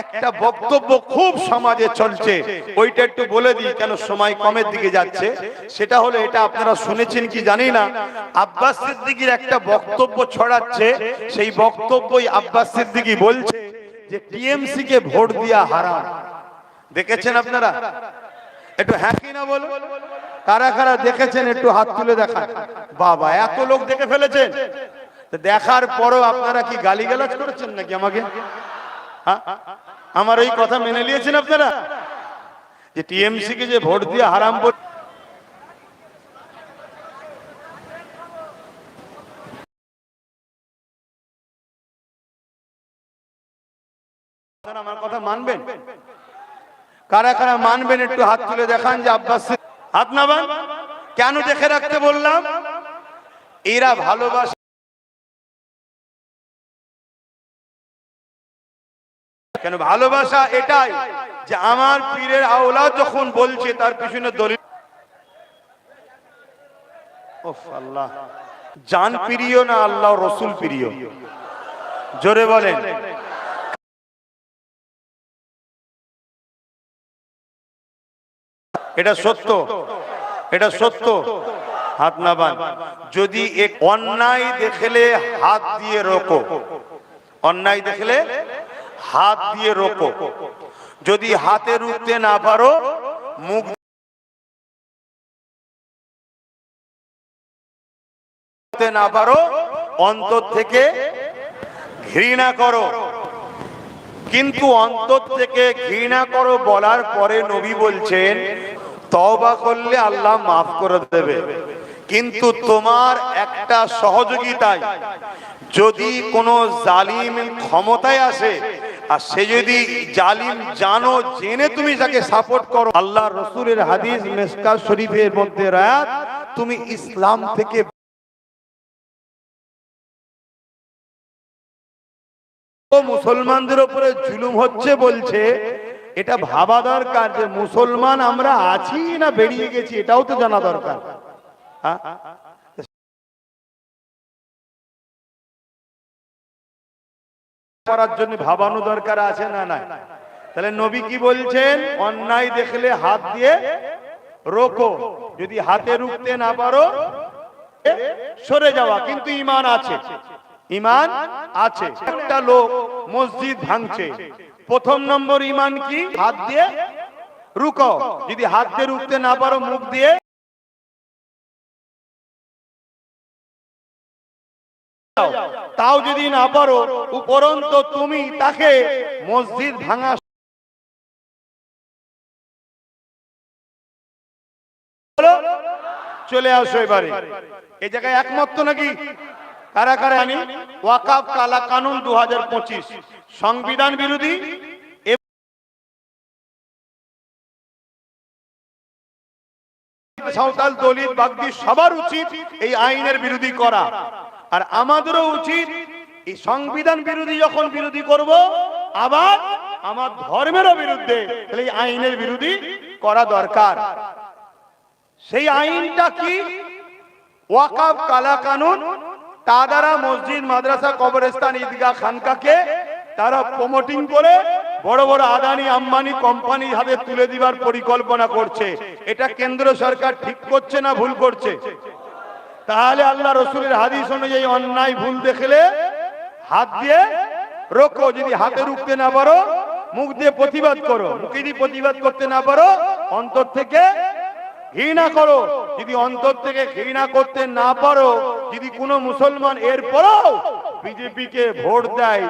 একটা বক্তব্য খুব সমাজে চলছে। ওইটা একটু বলে দিই, কেন সময় কমের দিকে যাচ্ছে। সেটা হলো এটা আপনারা শুনেছেন কি জানি না, আব্বাস সিদ্দিকির একটা বক্তব্য ছড়াচ্ছে। সেই বক্তব্যই আব্বাস সিদ্দিকি বলছে যে টিএমসি কে ভোট দিয়া হারাম। দেখেছেন আপনারা? একটু হ্যাঁ কি না বলুন? কারা কারা দেখেছেন, একটু হাত তুলে দেখান। বাবা, এত লোক দেখে ফেলেছেন। দেখার পরও আপনারা কি গালিগালাজ করেছেন নাকি আমাকে? আমার এই কথা মেনে নিয়েছেন আপনারা? যে টিএমসি কে যে ভোট দিয়ে হারাম আমার কথা মানবেন? কারা কারা মানবেন একটু হাত তুলে দেখান যে আব্বাস হাত নামান। কেন দেখে রাখতে বললাম? এরা ভালোবাসে। কেন? ভালোবাসা এটাই যে আমার পীরের আওলা যখন বলছে, তার পিছনে দলিল। আল্লাহ। জান না আল্লাহ রসুল প্রিয়? জোরে বলেন। এটা সত্য। এটা সত্য। হাত না যদি এক অন্যায় দেখলে হাত দিয়ে রোকো। অন্যায় দেখলে হাত দিয়ে রোকো। যদি হাতে রুখতে না পারো, মুখ না পারো, অন্তর থেকে ঘৃণা করো। কিন্তু অন্তর থেকে ঘৃণা করো বলার পরে নবী বলছেন, তওবা করলে আল্লাহ মাফ করে দেবে। কিন্তু তোমার একটা সহযোগিতায় যদি কোনো জালিম ক্ষমতায় আসে আর সে যদি জালিম জানো, জেনে তুমি যাকে সাপোর্ট করো, আল্লাহ রসুলের হাদিস মেসকা শরীফের মধ্যে রায়াত, তুমি ইসলাম থেকে মুসলমানদের উপরে জুলুম হচ্ছে বলছে, এটা ভাবা দরকার যে মুসলমান আমরা আছি না বেরিয়ে গেছি, এটাও তো জানা দরকার হ্যাঁ? করার জন্য ভাবানো দরকার আছে না না তাহলে নবী কি বলছেন? অন্যায় দেখলে হাত দিয়ে রোকো। যদি হাতে রুখতে না পারো, সরে যাওয়া। কিন্তু ইমান আছে। ইমান আছে। একটা লোক মসজিদ ভাঙছে। প্রথম নম্বর ইমান কি? হাত দিয়ে রুকো। যদি হাত দিয়ে রুখতে না পারো, মুখ দিয়ে তাও যদি না পারো, উপরন্ত তুমি তাকে মসজিদ ভাঙা চলে আসো এবারে। এই জায়গায় একমত নাকি? কারা কারা আনি ওয়াকাফ কালা কানুন দু হাজার পঁচিশ। সংবিধান বিরোধী? সাঁওতাল দলিত বাগদি সবার উচিত এই আইনের বিরোধী করা। আর আমাদেরও উচিত এই সংবিধান বিরোধী যখন বিরোধী করব, আবার আমার ধর্মেরও বিরুদ্ধে তাহলে এই আইনের বিরোধী করা দরকার। সেই আইনটা কি? ওয়াকাফ কালা কানুন, তা দ্বারা মসজিদ, মাদ্রাসা, কবরস্থান, ঈদগাহ, খানকাকে তারা প্রমোটিং করে বড় বড় আদানি, আম্বানি কোম্পানি হাতে তুলে দিবার পরিকল্পনা করছে। এটা কেন্দ্র সরকার ঠিক করছে না ভুল করছে? তাহলে আল্লাহ রসুলের হাদিস অনুযায়ী অন্যায় ভুল দেখলে হাত দিয়ে রোকো, যদি হাতে রুখতে না পারো, মুখ দিয়ে প্রতিবাদ করো। মুখে যদি প্রতিবাদ করতে না পারো, অন্তর থেকে ঘৃণা করো। যদি অন্তর থেকে ঘৃণা করতে না পারো, যদি কোনো মুসলমান এরপরও বিজেপি কে ভোট দেয়